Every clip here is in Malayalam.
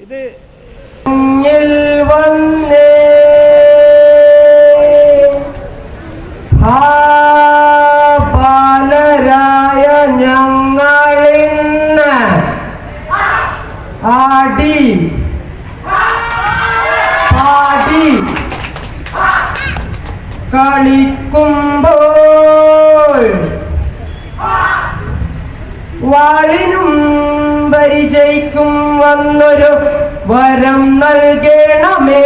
ഇത് ബാലരായ ഞങ്ങളിന്ന് ആടി. പാടി. കളിക്കുമ്പോൾ വാളിനും പരിചയിക്കും വന്നൊരു വരം നൽകണമേ.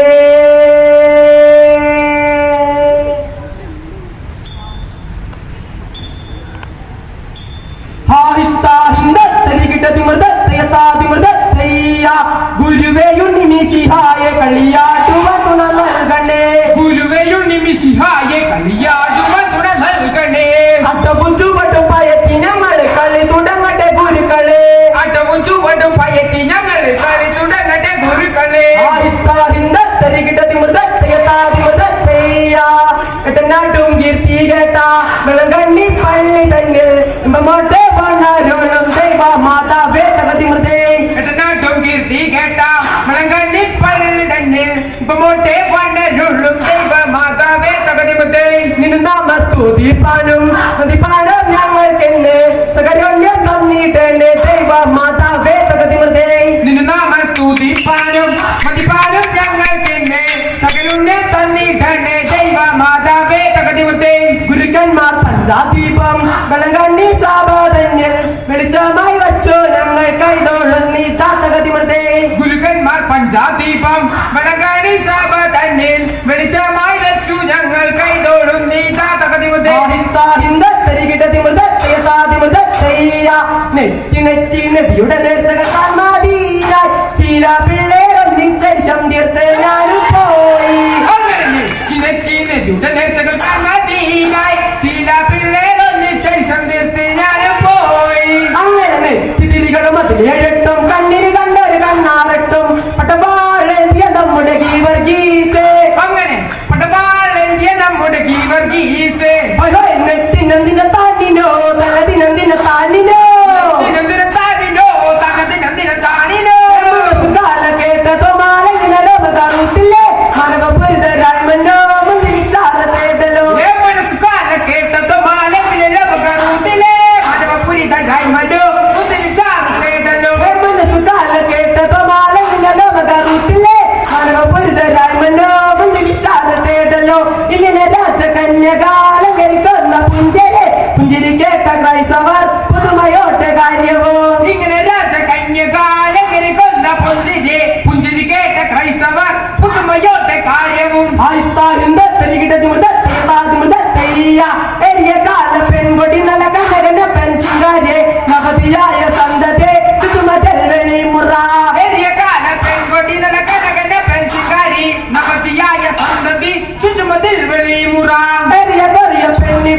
ഗുരുവേയുണ്ണിമിഷിഹായ കളിയാട്ടുവ തുണ നൽകണേ. ഗുരുവയുണ്ണി മിശിഹായെ കളിയാടുവ നാട്ടും കീർത്തി കേട്ട വെളങ്കണ്ണി പള്ളി തന്നെ ഇമ്പമോട്ടെ വണ്ണാരോളം ദൈവ മാതാവേ തകതി മൃതേ എട്ടനാട്ടും കീർത്തി കേട്ട മലങ്കണ്ണി പള്ളി തന്നിൽ ഇപ്പമോട്ടെ പണ്ടരുള്ളും ദൈവ മാതാവേ തകതി മുത്തേ നിന്നു നാമസ്തുതിപ്പാനും നദിപ്പാനും ഞങ്ങൾക്കെന്നെ സകരോണ്യം തന്നിട്ടെന്നെ പഞ്ചാദീപം മലങ്കണ്ണി സഭ തന്നിൽ വെളിച്ചമായി വെച്ചു ഞങ്ങൾ കൈതോടും നീ നെറ്റി നെറ്റി നദിയുടെ നേർച്ചകൾ കാണാതീരായി ചീല പിള്ളേരൊന്നിച്ചരിശം തീർത്ത് ഞാനും പോയി. നദിയുടെ നേർച്ചകൾ കാണാതീരായി രാജകന്യകാലം കരിക്കുന്ന പുഞ്ചരെ പുഞ്ചിരി കേട്ട ക്രൈസ്തവർ പുതുമയോട്ടെ കാര്യവോ ഇങ്ങനെ രാജകന്യകാലങ്ങനെ കൊന്ന പുഞ്ചിരി പുഞ്ചിരി കേട്ട ക്രൈസ്തവർ പുതുമയോട്ടെ കാര്യവും மதில் வெளிமுறா பெரிய பெரிய பெண்ணி